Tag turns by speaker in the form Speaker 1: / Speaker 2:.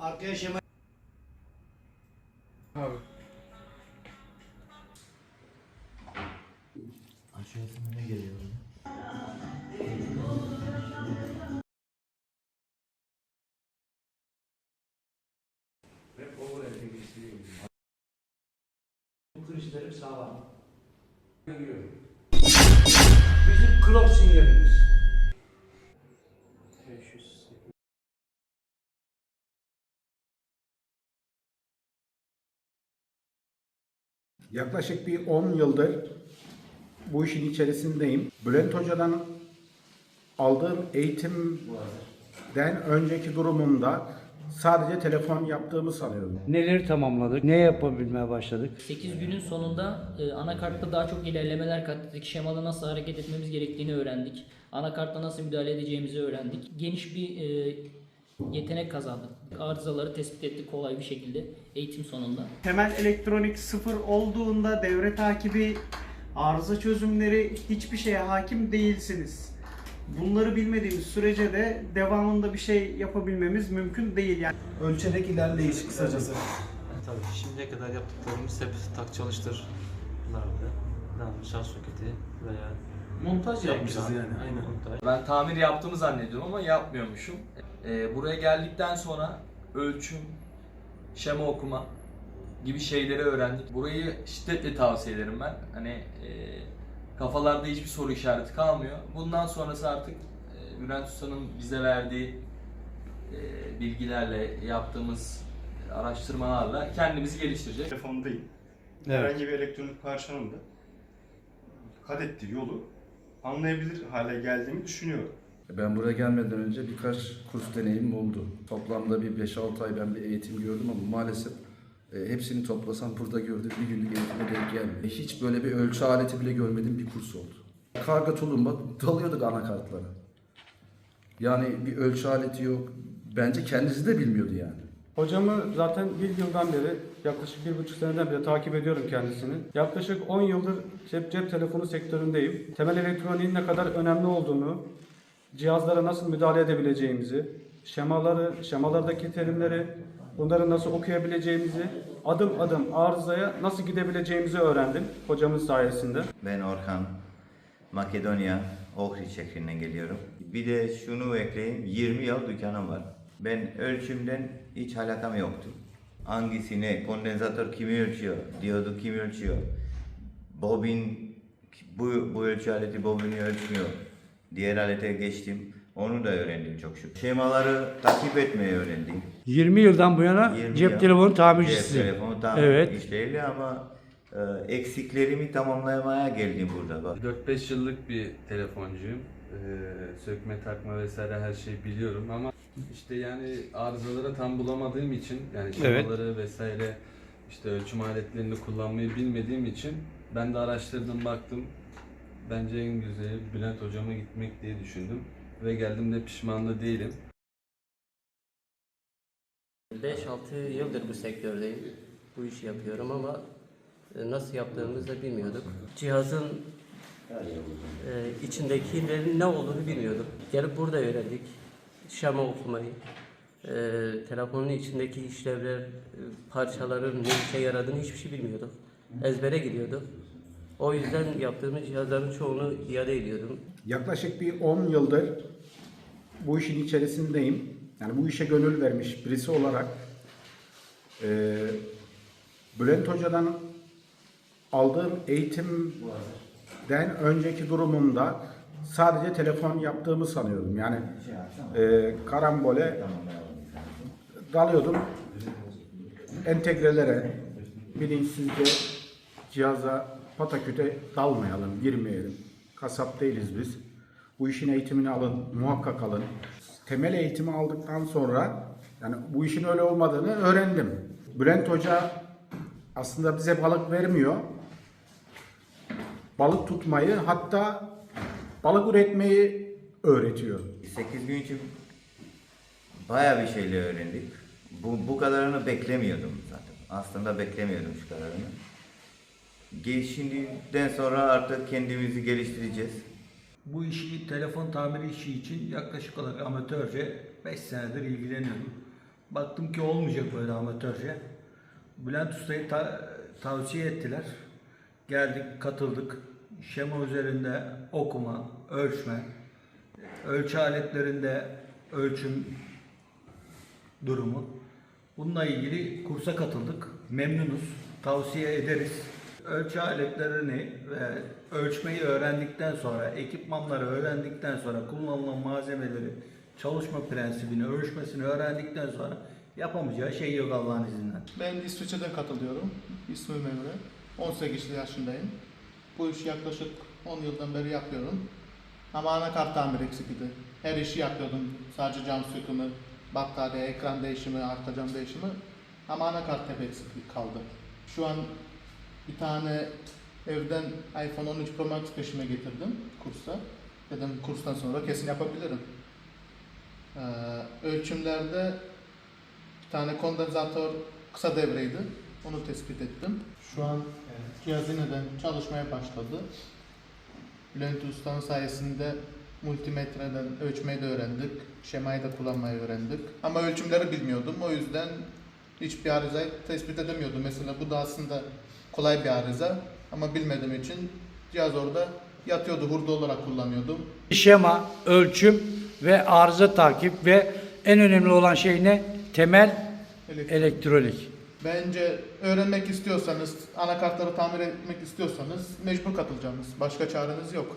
Speaker 1: Arkaya şema
Speaker 2: Abi.
Speaker 3: Aşağısına ne geliyor?
Speaker 1: bu kırışlarım sağlam.
Speaker 2: Bizim
Speaker 4: Yaklaşık bir 10 yıldır bu işin içerisindeyim. Bülent Hoca'dan aldığım eğitimden önceki durumumda sadece telefon yaptığımı sanıyordum.
Speaker 2: Neleri tamamladık? Ne yapabilmeye başladık?
Speaker 5: 8 günün sonunda e, anakartta daha çok ilerlemeler kat ettik. Şemada nasıl hareket etmemiz gerektiğini öğrendik. Anakartta nasıl müdahale edeceğimizi öğrendik. Geniş bir e, yetenek kazandık. Arızaları tespit ettik kolay bir şekilde eğitim sonunda.
Speaker 6: Temel elektronik sıfır olduğunda devre takibi, arıza çözümleri hiçbir şeye hakim değilsiniz. Bunları bilmediğimiz sürece de devamında bir şey yapabilmemiz mümkün değil. Yani
Speaker 7: Ölçerek ilerleyiş kısacası.
Speaker 8: Tabii şimdiye kadar yaptıklarımız hep tak çalıştırlardı. Yani şarj soketi veya
Speaker 7: Montaj yapmışız yani aynen.
Speaker 8: montaj.
Speaker 9: Ben tamir yaptığımı zannediyorum ama yapmıyormuşum. Ee, buraya geldikten sonra ölçüm, şema okuma gibi şeyleri öğrendik. Burayı şiddetle tavsiye ederim ben. Hani e, kafalarda hiçbir soru işareti kalmıyor. Bundan sonrası artık e, Bülent Usta'nın bize verdiği e, bilgilerle yaptığımız araştırmalarla kendimizi geliştirecek.
Speaker 10: telefondayım.
Speaker 2: Evet.
Speaker 10: Herhangi bir elektronik parçanın da kat ettiği yolu anlayabilir hale geldiğimi düşünüyorum.
Speaker 11: Ben buraya gelmeden önce birkaç kurs deneyimim oldu. Toplamda bir 5-6 ay ben bir eğitim gördüm ama maalesef e, hepsini toplasam burada gördüğüm bir günlük eğitime denk gelmedi. Hiç böyle bir ölçü aleti bile görmediğim bir kurs oldu. Karga tulumba dalıyorduk anakartlara. Yani bir ölçü aleti yok. Bence kendisi de bilmiyordu yani.
Speaker 12: Hocamı zaten bir yıldan beri, yaklaşık bir buçuk seneden beri takip ediyorum kendisini. Yaklaşık 10 yıldır cep, cep telefonu sektöründeyim. Temel elektroniğin ne kadar önemli olduğunu, cihazlara nasıl müdahale edebileceğimizi, şemaları, şemalardaki terimleri, bunları nasıl okuyabileceğimizi, adım adım arızaya nasıl gidebileceğimizi öğrendim hocamın sayesinde.
Speaker 3: Ben Orhan. Makedonya, Ohrid şehrinden geliyorum. Bir de şunu ekleyeyim. 20 yıl dükkanım var. Ben ölçümden hiç alakam yoktu. Hangisi ne? Kondensatör kimi ölçüyor? Diyodu kim ölçüyor? Bobin, bu, bu ölçü aleti bobini ölçmüyor. Diğer alete geçtim. Onu da öğrendim çok şükür. Şemaları takip etmeyi öğrendim.
Speaker 2: 20 yıldan bu yana
Speaker 3: 20
Speaker 2: cep
Speaker 3: yıl.
Speaker 2: telefonu
Speaker 3: Cep
Speaker 2: tamircisi.
Speaker 3: telefonu tam
Speaker 2: Evet.
Speaker 3: işlevli ama e, eksiklerimi tamamlamaya geldim burada bak.
Speaker 8: 4-5 yıllık bir telefoncuyum. Ee, sökme takma vesaire her şeyi biliyorum ama işte yani arızalara tam bulamadığım için yani
Speaker 2: Evet.
Speaker 8: şemaları vesaire işte ölçüm aletlerini kullanmayı bilmediğim için ben de araştırdım baktım. Bence en güzeli Bülent hocama gitmek diye düşündüm ve geldim de pişman da değilim.
Speaker 5: 5-6 yıldır bu sektördeyim. Bu işi yapıyorum ama e, nasıl yaptığımızı da bilmiyorduk. Cihazın e, içindekilerin ne olduğunu bilmiyorduk. Gelip burada öğrendik. Şema okumayı, e, telefonun içindeki işlevler, e, parçaların ne işe yaradığını hiçbir şey bilmiyorduk. Ezbere gidiyorduk. O yüzden yaptığımız cihazların çoğunu iade ediyordum.
Speaker 4: Yaklaşık bir 10 yıldır bu işin içerisindeyim. Yani bu işe gönül vermiş birisi olarak e, Bülent Hoca'dan aldığım eğitimden önceki durumumda sadece telefon yaptığımı sanıyordum. Yani e, karambole dalıyordum entegrelere bilinçsizce cihaza pataküte dalmayalım, girmeyelim. Kasap değiliz biz. Bu işin eğitimini alın, muhakkak alın. Temel eğitimi aldıktan sonra yani bu işin öyle olmadığını öğrendim. Bülent Hoca aslında bize balık vermiyor. Balık tutmayı hatta balık üretmeyi öğretiyor.
Speaker 3: 8 gün için bayağı bir şeyler öğrendik. Bu, bu kadarını beklemiyordum zaten. Aslında beklemiyordum şu kadarını. Ge- Şimdiden sonra artık kendimizi geliştireceğiz.
Speaker 7: Bu işi telefon tamiri işi için yaklaşık olarak amatörce 5 senedir ilgileniyorum.
Speaker 9: Baktım ki olmayacak böyle amatörce. Bülent Usta'yı ta- tavsiye ettiler. Geldik, katıldık. Şema üzerinde okuma, ölçme, ölçü aletlerinde ölçüm durumu. Bununla ilgili kursa katıldık. Memnunuz. Tavsiye ederiz. Ölçü aletlerini ve ölçmeyi öğrendikten sonra, ekipmanları öğrendikten sonra, kullanılan malzemeleri, çalışma prensibini, ölçmesini öğrendikten sonra yapamayacağı şey yok Allah'ın izniyle.
Speaker 13: Ben İsviçre'den katılıyorum. İsmim Emre. 18 yaşındayım. Bu işi yaklaşık 10 yıldan beri yapıyorum. Ama anakart tamir eksikti. Her işi yapıyordum. Sadece cam sökümü, batarya, ekran değişimi, arka cam değişimi. Ama anakart hep eksiklik kaldı. Şu an bir tane evden iPhone 13 Pro Max peşime getirdim kursa. Dedim kurstan sonra kesin yapabilirim. Ee, ölçümlerde bir tane kondensator kısa devreydi. Onu tespit ettim. Şu an cihaz yeniden çalışmaya başladı. Bülent Usta'nın sayesinde multimetreden ölçmeyi de öğrendik. Şemayı da kullanmayı öğrendik. Ama ölçümleri bilmiyordum. O yüzden hiçbir arızayı tespit edemiyordum. Mesela bu da aslında kolay bir arıza. Ama bilmediğim için cihaz orada yatıyordu. Hurda olarak kullanıyordum.
Speaker 9: Şema, ölçüm ve arıza takip ve en önemli olan şey ne? Temel
Speaker 13: Elektrik.
Speaker 9: elektronik.
Speaker 13: Bence öğrenmek istiyorsanız, anakartları tamir etmek istiyorsanız mecbur katılacaksınız. Başka çareniz yok.